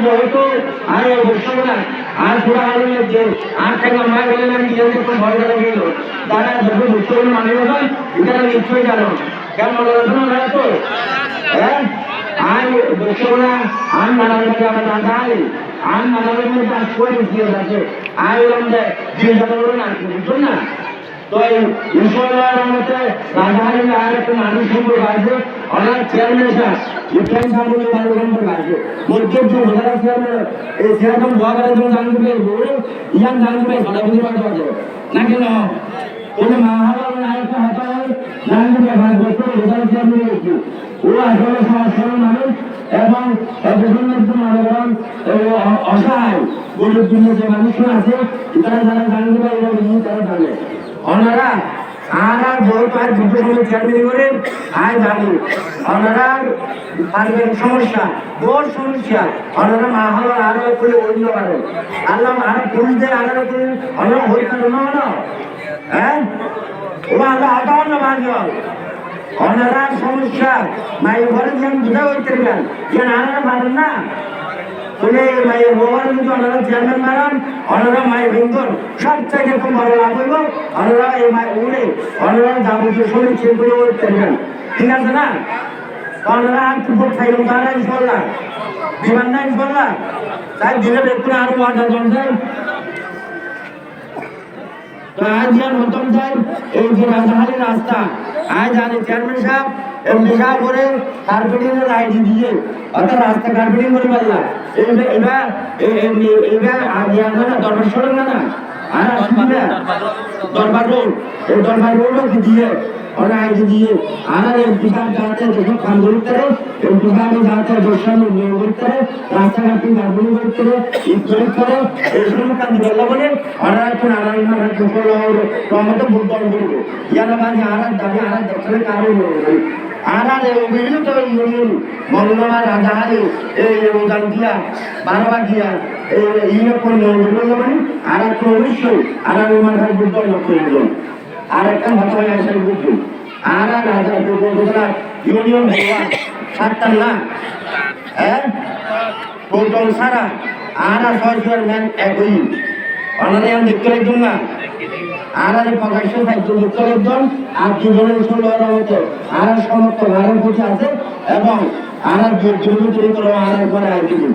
যেহেতু আর অবশ্য না। আর পুরো আলো যে, আর থেকে মা গেলে আমি নিজের একটু ভয় করে গেল। তারা যখন বুঝতে পারল মানুষ হয় এটা নিশ্চয়ই জানো। কেন মনোরঞ্জন হ্যাঁ না তো? আর মানুষ অনেক চেয়ারম্যান স্যার ইব্রাহিম সাহেবের যে এই সেরকম বহাগারের জন্য জানতে পেরে বলে ইয়ান জানতে পেরে ভালো বুঝতে পারতে না কেন? কোনো মহাভারত নায়কটা হতে হয় জানতে পেরে ভাগ করতে চেয়ারম্যান হয়েছে ও আসলে সমাজসেবী মানুষ এবং বিভিন্ন অসহায়, গরিব যে মানুষরা আছে, তারা যারা জানতে তারা ওনারা আর আর বই পার দুটো করে চেয়ারম্যান করে, আর জানি। ওনারা পারিবারিক সমস্যা বড় সমস্যা। ওনারা মা হলো আরও করে অন্য পারে আল্লাহ আরও পুরুষদের আরও করে ওনারা হই পারে না হ্যাঁ? ও আল্লাহ আটাও না ভাগ্য ওনারা সমস্যা মাই ঘরে যেন বুঝা হইতে গেলেন যে আনারা পারেন না। উনি বাবার কিন্তু ওনারা চেয়ারম্যান মারান ওনারা মায়ের বেঙ্গল সব থেকে খুব ভালো লাভ হইব ওনারা এই মায়ের উনি ওনারা যাবতীয় শরীর চেক করে ঠিক আছে না? ওনারা আর কি ভোট খাইলাম তারা ইনশাল্লাহ বিমান না ইনশাল্লাহ তাই দিনের একটু আরও আধা ঘন্টায় তো আজ যেন হতম চাই এই যে রাজধানী রাস্তা, আজ আনে চেয়ারম্যান সাহেব এর নেশা করে কার্পেটিং এর আইডি দিয়ে অর্থাৎ রাস্তা কার্পেটিং করে পারলাম এবার এটা এটা আগে আগে না দরবার সরেন না না আর আসবি দরবার রোড এই দরবার রোডও দিয়ে ওরা আইডি দিয়ে আর এই বিভাগ যাতে যখন কাম করতে পারে এই বিভাগে যাতে বসানো নিয়োগ করতে পারে রাস্তাঘাটে গাড়ি করতে ইত্যাদি করে এইগুলো কাজ বলা বলে ওরা এখন আর আমার সফল হওয়ার ক্রমত ভুল করব ইয়ার মানে আর দাবি আর দেখলে কারণ নেই আর আর বিভিন্ন তো ইউনিয়ন মঙ্গলবার রাজাহারি এই গান্ধিয়া বারবাগিয়া এই ইয়ে করলে মানে আর এক অবশ্যই আড়াই মাস ভুট্টার লক্ষ্য আর একটা ভাষা হয় আসলে বুঝুন আর আর রাজা গুজরাট ইউনিয়ন হওয়া সাতটা না হ্যাঁ? টোটাল সারা, আর আর ছয় ছয় ম্যান একই। অনারে আমি দেখতে লাগতাম না। আর আর প্রকাশ্য থাকতো লাগতাম আর দুজনের ষোলো মতো আর আর সমস্ত ভারত কিছু আছে এবং আর আর তৈরি করো আর আর করে আর কিছু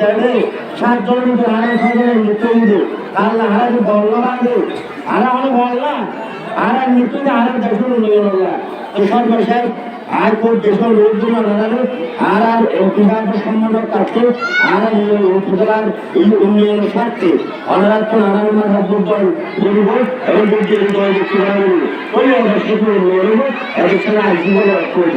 জানলে সাত জনের মতো আর আর আল্লাহ আর আর বল্লা বাঁধে আর অনেক বল্লা আর আর মৃত্যুতে আর আর উন্নয়ন হল তুষার বসায় আর কোন দেশের লোকগুলো নানারে আর আর বিভাগ সম্মানক কাছে আর উপজেলার এই উন্নয়নের স্বার্থে অনারাত্র নানান মাথার দুর্বল এবং বুদ্ধি হৃদয় ব্যক্তি ওই অবশ্যই উন্নয়ন হব এদের আজীবন করব